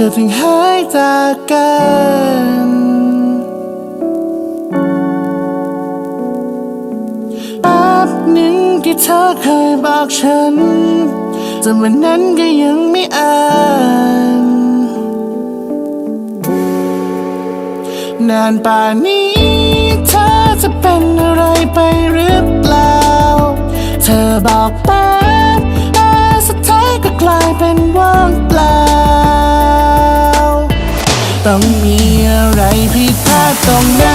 ธอถึงหายจากกันแป๊บหนึ่งที่เธอเคยบอกฉันจนวันนั้นก็ยังไม่อ่านนานป่านนี้ เธอจะเป็นอะไรไปหรือเปล่า เธอบอกแป๊บแต่สุดท้ายก็กลายเป็นว่างเปล่า ตรงไหน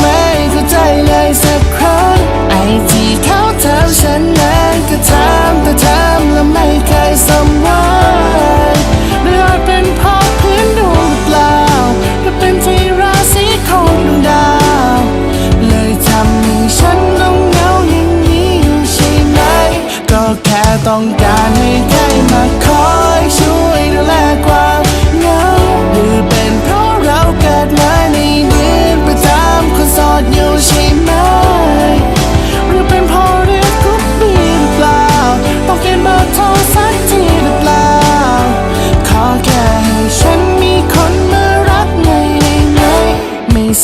ไม่เข้าใจเลยสักครั้งไอที่เขาทำฉันนั้นก็ทำแต่ทำแล้วไม่เคยสมหวังหรืออาจเป็นเพราะพื้นดวงเปล่าหรือเป็นที่ราศีของดวงดาว เลยทำให้ฉันต้องเหงาอย่างนี้อยู่ใช่ไหมก็แค่ต้อง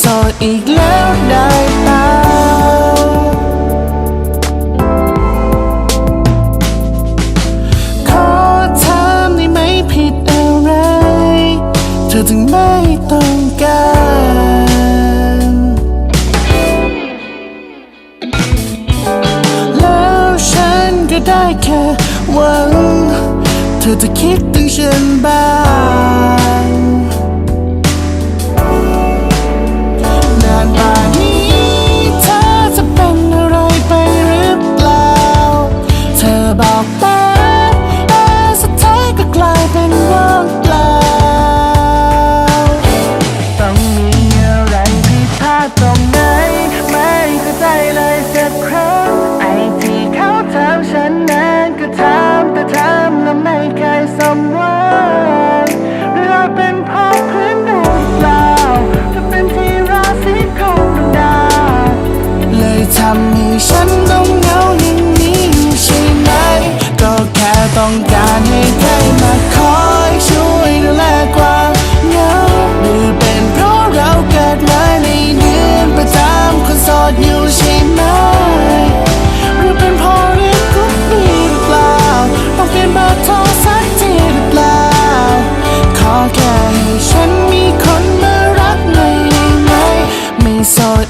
ไม่โสดอีกแล้วได้เปล่าขอถามได้ไหมผิดอะไร เธอถึงไม่ต้องการแล้วฉันก็ได้แค่หวัง เธอจะคิดถึงฉันบ้าง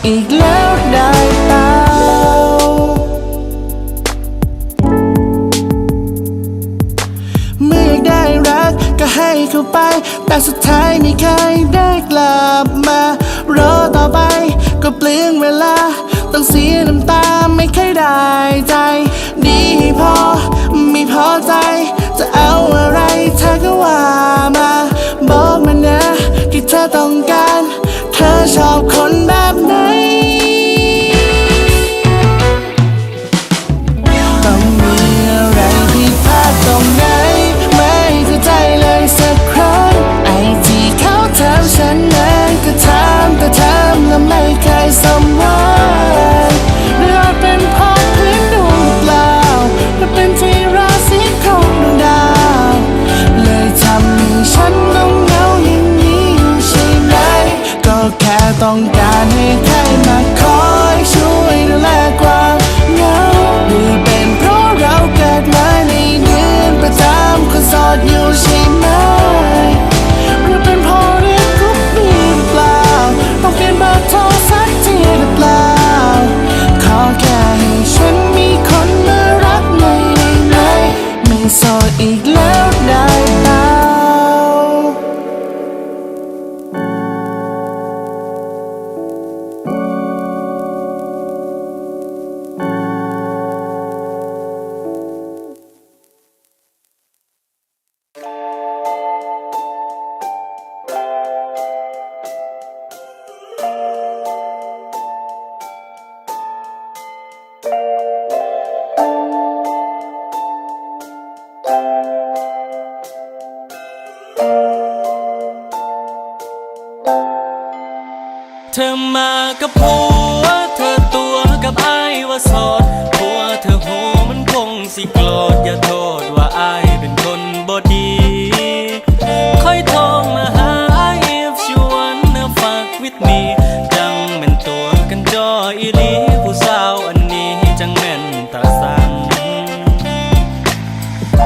อีกแล้วได้เปล่าเมื่อได้รักก็ให้เข้าไป แต่สุดท้ายไม่เคยได้กลับมารอต่อไปก็เปลืองเวลา ต้องเสียน้ำตาไม่เคยได้ใจ ดีพอไม่พอใจ จะเอาอะไรเธอก็ว่ามา บอกมานะที่เธอต้องการ เธอชอบคนแบบ เคยสมหวังหรืออาจเป็นเพราะพื้นดวงเปล่าหรือเป็นที่ราศีของดวงดาว เลยทำให้ฉันต้องเหงาอย่างนี้อยู่ใช่ไหม ก็แค่ต้องการให้ใครมาคอยช่วยดูแลความเหงาหรือเป็นเพราะเราเกิดมาในเดือนประจำคนโสดอยู่ ไม่โกับผัวเธอตัวกับไอว่าสอดผัวเธอโหมันคงสิโกรธอย่าโทษว่าไอ้เป็นคนบอดีค่อยโองมาหาไอ้ if you wanna fuck with จังแม่นตัวกันจออีหลีผู้สาวอันนี้จังแม่นตาสั่ง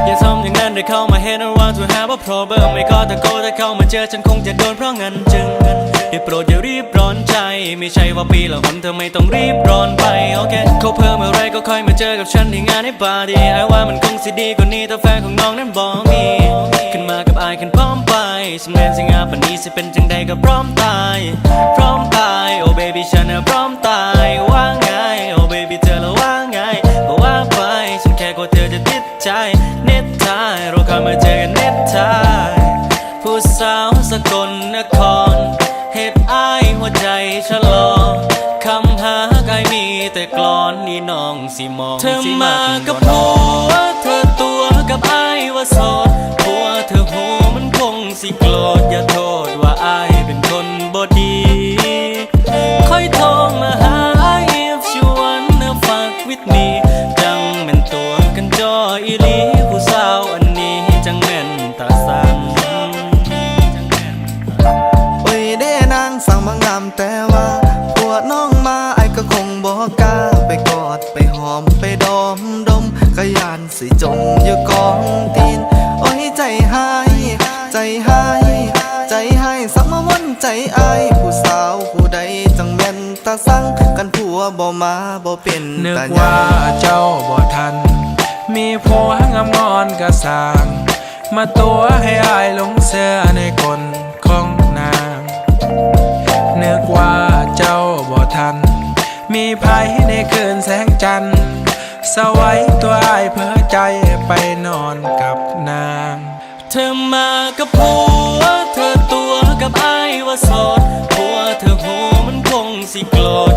อย่าทำอย่างนั้นได้เข้ามาเห็นว่า to have a problem ไม่ก็ตะโกนถ้าเข้ามาเจอฉันคงจะโดนเพราะงั้น ไม่ใช่ว่าปีละหนเธอไม่ต้องรีบร้อนไปโอเคเขาเพิ่มอะไรก็ค่อยมาเจอกับฉันที่งานในปาร์ตี้ไอ้ว่ามันคงสิดีกว่านี้ถ้าแฟนของน้องนั้นบอกมีขึ้นมากับอายขึ้นพร้อมไปสำเนียงสิงาปันนี้สิเป็นจังใดก็พร้อมตาย พร้อมตายโอ้เบบี้ฉันน่ะพร้อมตาย อนนี่น้องสิมองเธอมากับผัวเธอตัวกับอายว่าโสดผัวเธอหูมันคงสิโกรธอย่าโทษว่า อมไปดอมดมกะยานสิจมอยู่กองตีน โอ้ยใจหาย ใจหาย ใจหายสักมวันใจอายผู้สาวผู้ใดจังแม่นตาสั่งกันผัวบ่มาบ่เป็นนึกว่าเจ้าบ่ทัน มีผัวงามงอนกระสาง มาตัวให้อายหลงเสื้อในคนของนางนึกว่าเจ้าบ่ทัน มีภัยในคืนแสง จันทร์สวัยตัวอายเพื่อใจไปนอนกับนาง เธอมากับผัว เธอตัวกับอายว่าโสดผัวเธอหูมันคงสิโกรธ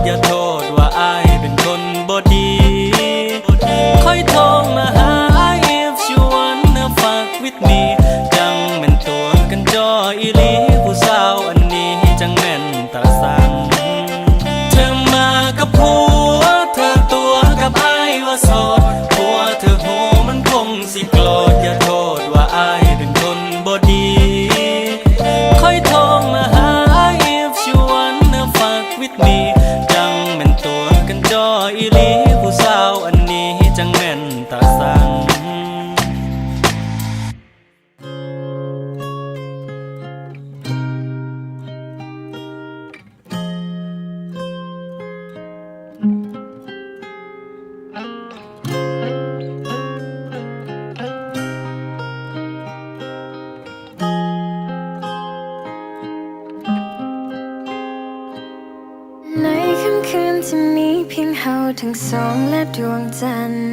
ทั้งสองและดวงจันทร์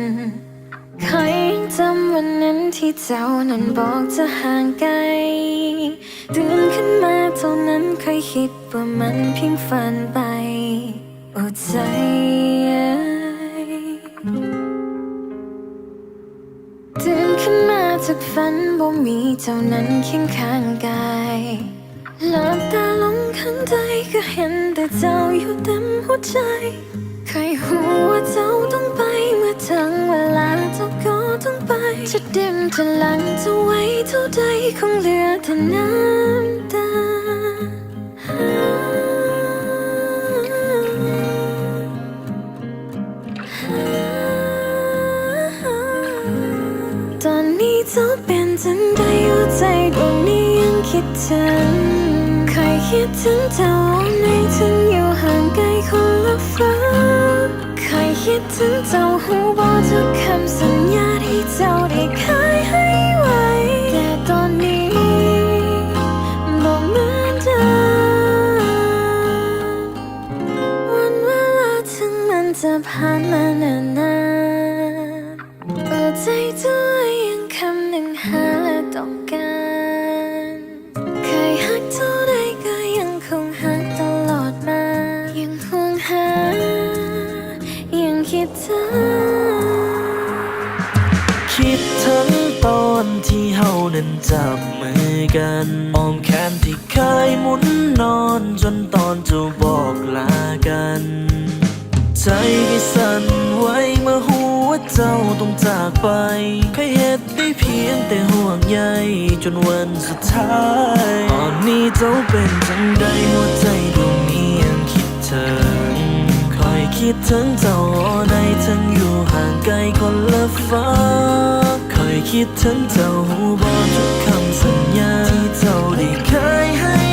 ใครยังจำวันนั้นที่เจ้านั้นบอกจะห่างไกลตื่นขึ้นมาเท่านั้นเคยคิดว่ามันเพียงฝันไปโอ้ใจตื่นขึ้นมาจากฝันบ่มีเจ้านั้นเคียงข้างกายหลับตาลงข้างใจก็เห็นแต่เจ้าอยู่เต็มหัวใจ ใครหัว่าเจ้าต้องไปเมื่อถึงเวลาเจ้าก็ต้องไป จะดิมจะหลังจะไว้เท่าใดคงเหลือแต่น้ำตาตอนนี้เจ้าเป็นจังใดหัวใจดวงนี้ยังคิดถึงเคยคิดถึงเจ้าในถึงอยู่ห่างไกลคนละฟ้า คิดถึงเจ้าหูบอกทุกคำสัญญาที่เจ้าได้เคยให้ไว้ แต่ตอนนี้บอกเหมือนเดิมวันเวลาถึงมันจะผ่านมานานนานๆแต่ใจตัวยังคำหนึ่งหาและต้องการ ใหญ่จนวันสุดท้ายตอนนี้เจ้าเป็นจังใดหัวใจดวงนี้ยังคิดถึงคอยคิดถึงเจ้าในทั้งอยู่ห่างไกลคนละฟ้าเคยคิดถึงเจ้าหูบอกทุกคำสัญญาที่เจ้าได้เคยให้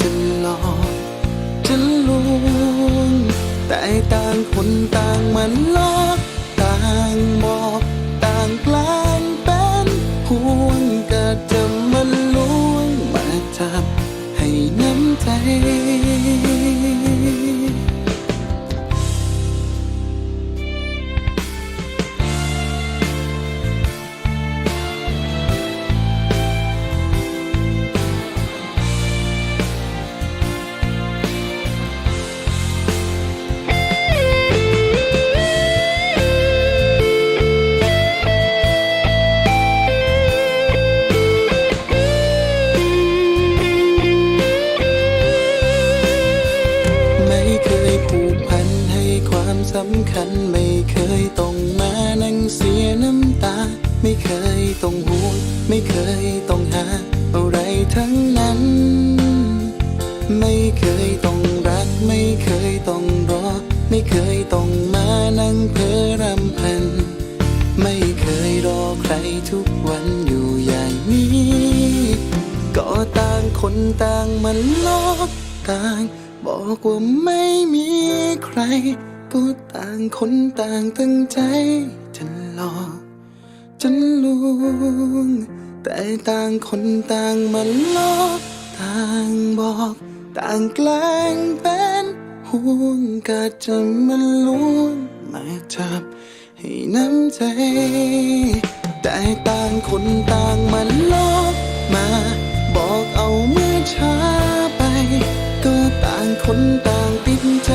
ง แต่ต่างคนต่างมันลอกต่างบอกต่างกลางเป็นห่วงก็จะมันลวงมาจับให้น้ำใจ ต้องห่วงไม่เคยต้องหาอะไรทั้งนั้น ไม่เคยต้องรัก ไม่เคยต้องรอ ไม่เคยต้องมานั่งเพ้อรำพัน ไม่เคยรอใครทุกวันอยู่อย่างนี้ ก็ต่างคนต่างมันลอกต่างบอกว่าไม่มีใคร ก็ต่างคนต่างตั้งใจ ง แต่ต่างคนต่างมันลอกต่างบอก ต่างแกล้งเป็นห่วงกะจะมันล้วนมาจับให้น้ำใจ แต่ต่างคนต่างมันลอกมา บอกเอาเมื่อช้าไป ก็ต่างคนต่างติดใจ